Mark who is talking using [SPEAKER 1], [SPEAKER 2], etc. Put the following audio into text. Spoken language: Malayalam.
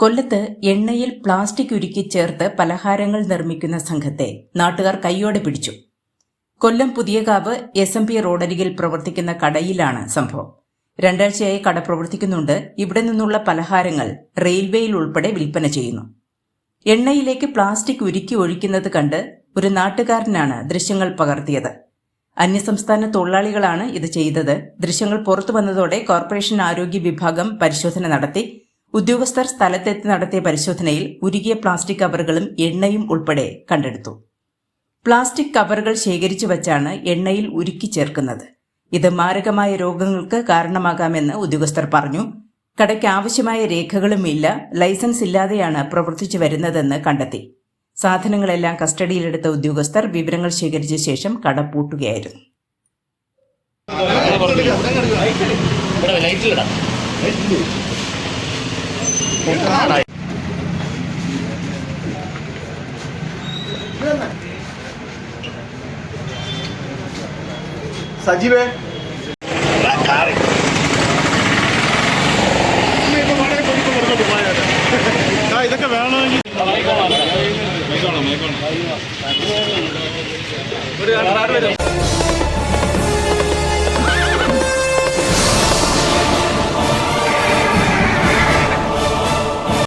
[SPEAKER 1] കൊല്ലത്ത് എണ്ണയിൽ പ്ലാസ്റ്റിക് ഉരുക്കി ചേർത്ത് പലഹാരങ്ങൾ നിർമ്മിക്കുന്ന സംഘത്തെ നാട്ടുകാർ കൈയോടെ പിടിച്ചു. Kollam Puthiyakavu S M P റോഡരികിൽ പ്രവർത്തിക്കുന്ന കടയിലാണ് സംഭവം. രണ്ടാഴ്ചയായി കട പ്രവർത്തിക്കുന്നുണ്ട്. ഇവിടെ നിന്നുള്ള പലഹാരങ്ങൾ റെയിൽവേയിൽ ഉൾപ്പെടെ വിൽപ്പന ചെയ്യുന്നു. എണ്ണയിലേക്ക് പ്ലാസ്റ്റിക് ഉരുക്കി ഒഴിക്കുന്നത് കണ്ട് ഒരു നാട്ടുകാരനാണ് ദൃശ്യങ്ങൾ പകർത്തിയത്. അന്യസംസ്ഥാന തൊഴിലാളികളാണ് ഇത് ചെയ്തത്. ദൃശ്യങ്ങൾ പുറത്തു വന്നതോടെ കോർപ്പറേഷൻ ആരോഗ്യ വിഭാഗം പരിശോധന നടത്തി. ഉദ്യോഗസ്ഥർ സ്ഥലത്തെത്തി നടത്തിയ പരിശോധനയിൽ ഉരുകിയ പ്ലാസ്റ്റിക് കവറുകളും എണ്ണയും ഉൾപ്പെടെ കണ്ടെടുത്തു പ്ലാസ്റ്റിക് കവറുകൾ ശേഖരിച്ചു വച്ചാണ് എണ്ണയിൽ ഉരുക്കി ചേർക്കുന്നത് ഇത് മാരകമായ രോഗങ്ങൾക്ക് കാരണമാകാമെന്ന് ഉദ്യോഗസ്ഥർ പറഞ്ഞു കടയ്ക്ക് ആവശ്യമായ രേഖകളും ഇല്ല ലൈസൻസ് ഇല്ലാതെയാണ് പ്രവർത്തിച്ചു വരുന്നതെന്ന് കണ്ടെത്തി സാധനങ്ങളെല്ലാം കസ്റ്റഡിയിലെടുത്ത ഉദ്യോഗസ്ഥർ വിവരങ്ങൾ ശേഖരിച്ച ശേഷം കട പൂട്ടുകയായിരുന്നു
[SPEAKER 2] ലൈറ്റിലിടാം
[SPEAKER 3] സജീവേ.
[SPEAKER 4] ആ, ഇതൊക്കെ വേണമെങ്കിൽ
[SPEAKER 2] ഒരു